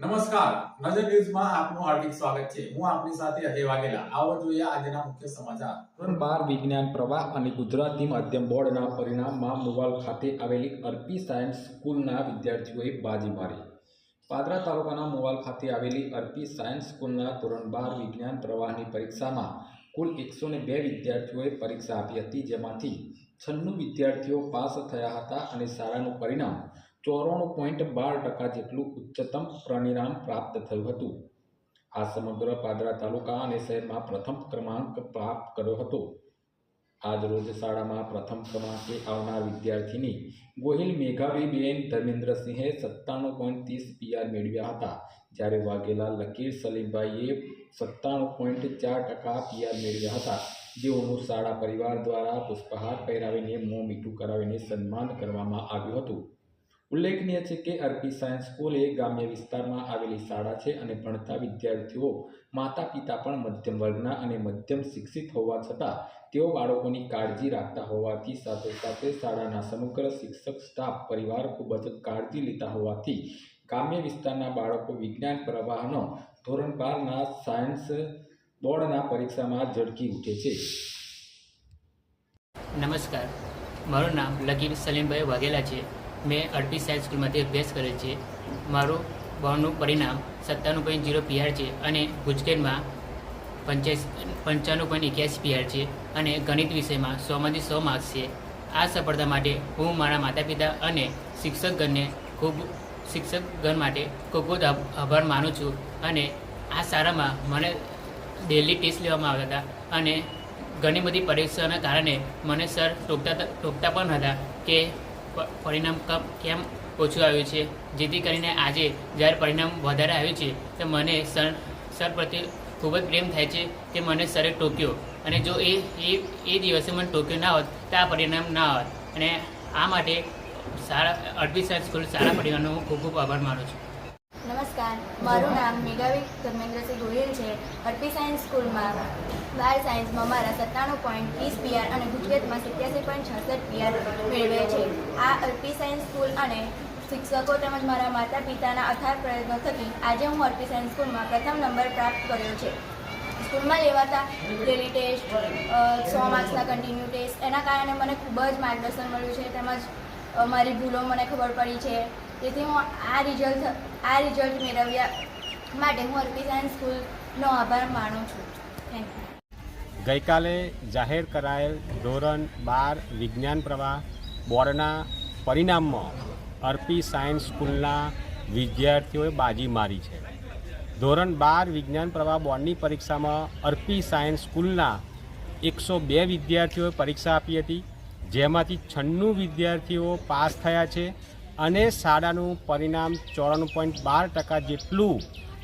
નમસ્કાર. નજર ન્યૂઝમાં આપનું હાર્દિક સ્વાગત છે. હું આપની સાથે અજય વાઘેલા. આવો જોઈએ આજના મુખ્ય સમાચાર. ધોરણ બાર વિજ્ઞાન પ્રવાહ અને ગુજરાતી માધ્યમ બોર્ડના પરિણામમાં મુવાલ ખાતે આવેલી અર્પી સાયન્સ સ્કૂલના વિદ્યાર્થીઓએ બાજી મારી. પાદરા તાલુકાના મુવાલ ખાતે આવેલી અર્પી સાયન્સ સ્કૂલના ધોરણ બાર વિજ્ઞાન પ્રવાહની પરીક્ષામાં કુલ એકસો બે વિદ્યાર્થીઓએ પરીક્ષા આપી હતી. જેમાંથી છન્નું વિદ્યાર્થીઓ પાસ થયા હતા અને શાળાનું પરિણામ ચોરાણું પોઈન્ટ બાર ટકા જેટલું ઉચ્ચતમ પરિણામ પ્રાપ્ત થયું હતું. આ સમગ્ર પાદરા તાલુકા અને શહેરમાં પ્રથમ ક્રમાંક પ્રાપ્ત કર્યો હતો. આજ રોજ શાળામાં પ્રથમ ક્રમાંકે આવનાર વિદ્યાર્થીની ગોહિલ મેઘાવીબેન ધર્મેન્દ્રસિંહે સત્તાણું પોઈન્ટ ત્રીસ પીઆર મેળવ્યા હતા. જ્યારે વાઘેલા લકીર સલીમભાઈએ સત્તાણું પોઈન્ટ ચાર ટકા પીઆર મેળવ્યા હતા. જેઓનું શાળા પરિવાર દ્વારા પુષ્પહાર પહેરાવીને મોં મીઠું કરાવીને સન્માન કરવામાં આવ્યું હતું. ઉલ્લેખનીય છે કે અર્પી સાયન્સ સ્કૂલ એ ગ્રામ્ય વિસ્તારમાં આવેલી શાળા છે અને ભણતા વિદ્યાર્થીઓ માતા પિતા પણ મધ્યમ વર્ગના અને મધ્યમ શિક્ષિત હોવા છતાં તેઓ બાળકોની કાળજી રાખતા હોવાથી સાથે સાથે શાળાના સમગ્ર શિક્ષક, સ્ટાફ, પરિવાર ખૂબ જ કાળજી લેતા હોવાથી ગ્રામ્ય વિસ્તારના બાળકો વિજ્ઞાન પ્રવાહનો ધોરણ બારના સાયન્સ બોર્ડના પરીક્ષામાં ઝળકી ઉઠે છે. નમસ્કાર. મારું નામ લકીર સલીમભાઈ વાઘેલા છે. મેં અરબી સાયન્સ સ્કૂલમાંથી અભ્યાસ કર્યો છે. મારું બોર્ડનું પરિણામ સત્તાણું પોઈન્ટ જીરો પીઆર છે અને ગુજકેટમાં પંચ્યાસી, પંચાણું પોઈન્ટ એક્યાસી પીઆર છે અને ગણિત વિષયમાં સોમાંથી સો માર્ક્સ છે. આ સફળતા માટે હું મારા માતા પિતા અને શિક્ષકગણને ખૂબ, શિક્ષકગણ માટે ખૂબ ખૂબ આભાર માનું છું અને આ શાળામાં મને ડેલી ટેસ્ટ લેવામાં આવતા હતા અને ઘણી બધી પરીક્ષાના કારણે મને સર ટોકતા ટોકતા પણ હતા કે પરિણામ કેમ ઓછું આવ્યું છે? જેથી કરીને આજે જ્યારે પરિણામ વધારે આવ્યું છે, તો મને સર સર પ્રત્યે ખૂબ જ પ્રેમ થાય છે કે મને સરે ટોક્યો. અને જો એ એ એ દિવસે મને ટોક્યો ના હોત, તો આ પરિણામ ના હોત. અને આ માટે સારા અડબી સાયન્સ સ્કૂલ સારા પરિવારનો હું ખૂબ ખૂબ આભાર માનું છું. નમસ્કાર. મારું નામ મેઘાવી ધર્મેન્દ્રસિંહ ગોહિલ છે. અર્પી સાયન્સ સ્કૂલમાં બાર સાયન્સમાં મારા સત્તાણું પોઈન્ટ ત્રીસ પીઆર અને ગુજરાતમાં સિત્યાસી પોઈન્ટ છાસઠ પીઆર મેળવે છે. આ અર્પી સાયન્સ સ્કૂલ અને શિક્ષકો તેમજ મારા માતા પિતાના અથાર પ્રયત્નો થકી આજે હું અર્પી સાયન્સ સ્કૂલમાં પ્રથમ નંબર પ્રાપ્ત કર્યો છે. સ્કૂલમાં લેવાતા ડેલી ટેસ્ટ સો માર્ક્સના કન્ટિન્યુ ટેસ્ટ એના કારણે મને ખૂબ જ માર્ગદર્શન મળ્યું છે. તેમજ મારી ભૂલો મને ખબર પડી છે. તેથી હું આ રિઝલ્ટ આ રિઝલ્ટ મેળવ્યા માટે હું અર્પી સાયન્સ સ્કૂલનો આભાર માનું છું. થેન્ક યુ ગઈકાલે જાહેર કરાયેલ ધોરણ બાર વિજ્ઞાન પ્રવાહ બોર્ડના પરિણામમાં અર્પી સાયન્સ સ્કૂલના વિદ્યાર્થીઓએ બાજી મારી છે. ધોરણ બાર વિજ્ઞાન પ્રવાહ બોર્ડની પરીક્ષામાં અર્પી સાયન્સ સ્કૂલના એકસો બે વિદ્યાર્થીઓએ પરીક્ષા આપી હતી, જેમાંથી છન્નું વિદ્યાર્થીઓ પાસ થયા છે. અને શાળાનું પરિણામ ચોરાણું પોઈન્ટ બાર ટકા જેટલું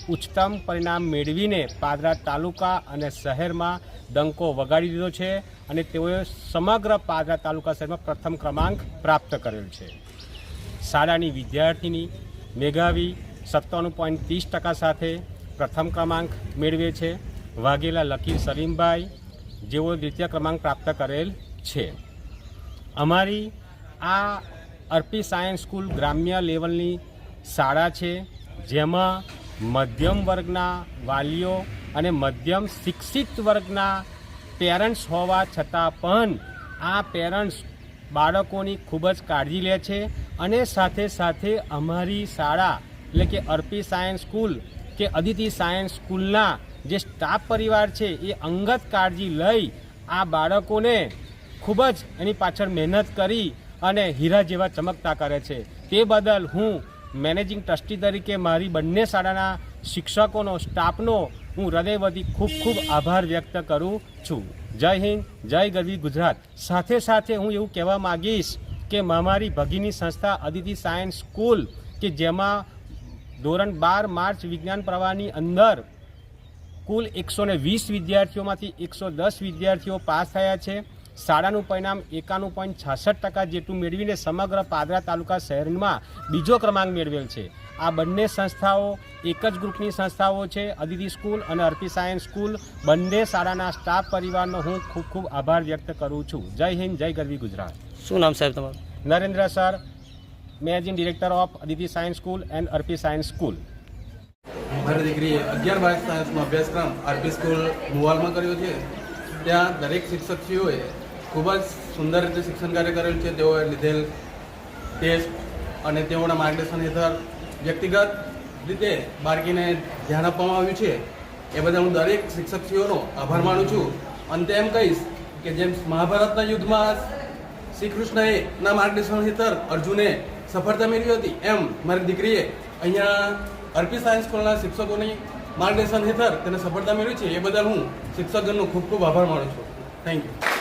ઉચ્ચતમ પરિણામ મેળવીને પાદરા તાલુકા અને શહેરમાં ડંકો વગાડી દીધો છે અને તેઓએ સમગ્ર પાદરા તાલુકા શહેરમાં પ્રથમ ક્રમાંક પ્રાપ્ત કરેલ છે. શાળાની વિદ્યાર્થીની મેઘાવી સત્તાણું પોઈન્ટ ત્રીસ ટકા સાથે પ્રથમ ક્રમાંક મેળવે છે. વાઘેલા લકીર સલીમભાઈ જેઓ દ્વિતીય ક્રમાંક પ્રાપ્ત કરેલ છે. અમારી આ અર્પી સાયન્સ સ્કૂલ ગ્રામ્ય લેવલની શાળા છે, જેમાં મધ્યમ વર્ગના વાલીઓ અને મધ્યમ શિક્ષિત વર્ગના પેરેન્ટ્સ હોવા છતાં પણ આ પેરેન્ટ્સ બાળકોની ખૂબ જ કાળજી લે છે અને સાથે સાથે અમારી શાળા, એટલે કે અર્પી સાયન્સ સ્કૂલ કે અદિતિ સાયન્સ સ્કૂલના જે સ્ટાફ પરિવાર છે, એ અંગત કાળજી લઈ આ બાળકોને ખૂબ જ એની પાછળ મહેનત કરી અને હીરા જેવા ચમકતા કરે છે. તે બદલ હું મેનેજિંગ ટ્રસ્ટી તરીકે મારી બંને શાળાના શિક્ષકોનો, સ્ટાફનો હું હૃદયવતી ખૂબ ખૂબ આભાર વ્યક્ત કરું છું. જય હિન્દ, જય ગરવી ગુજરાત. સાથે સાથે હું એવું કહેવા માગીશ કે મારી ભગીની સંસ્થા અદિતિ સાયન્સ સ્કૂલ કે જેમાં ધોરણ બાર માર્ચ વિજ્ઞાન પ્રવાહની અંદર કુલ એકસો ને વીસ વિદ્યાર્થીઓમાંથી એકસો દસ વિદ્યાર્થીઓ પાસ થયા છે. શાળાનું પરિણામ એકાણું પોઈન્ટ છાસઠ ટકા જેટલું મેળવીને સમગ્ર પાદરા તાલુકા શહેરમાં બીજો ક્રમાંક મેળવેલ છે. આ બંને સંસ્થાઓ એક જ ગ્રુપની સંસ્થાઓ છે અદિતિ સ્કૂલ અને અર્પી સાયન્સ સ્કૂલ. બંને શાળાના સ્ટાફ પરિવારનો હું ખૂબ ખૂબ આભાર વ્યક્ત કરું છું. જય હિન્દ જય ગરવી ગુજરાત. શું નામ સાહેબ તમારું? Narendra sir managing director of Aditi science school and Arpi science school. મારી દીકરીએ અગિયાર બાર સાયન્સનો અભ્યાસક્રમ આરપી સ્કૂલ મુવાલમાં કર્યો છે. ત્યાં દરેક શિક્ષકશ્રીઓએ ખૂબ જ સુંદર રીતે શિક્ષણ કાર્ય કરેલ છે. તેઓએ લીધેલ ટેસ્ટ અને તેઓના માર્ગદર્શન હેઠળ વ્યક્તિગત રીતે બાળકીને ધ્યાન આપવામાં આવ્યું છે. એ બદલ હું દરેક શિક્ષકશ્રીઓનો આભાર માનું છું. અંતે એમ કહીશ કે જેમ મહાભારતના યુદ્ધમાં શ્રી કૃષ્ણએ ના માર્ગદર્શન હેઠળ અર્જુને સફળતા મેળવી હતી, એમ મારી દીકરીએ અહીંયા અર્પી સાયન્સ સ્કૂલના શિક્ષકોની માર્ગદર્શન હેઠળ તેને સફળતા મેળવી છે. એ બદલ હું શિક્ષકગણનો ખૂબ ખૂબ આભાર માનું છું. Thank you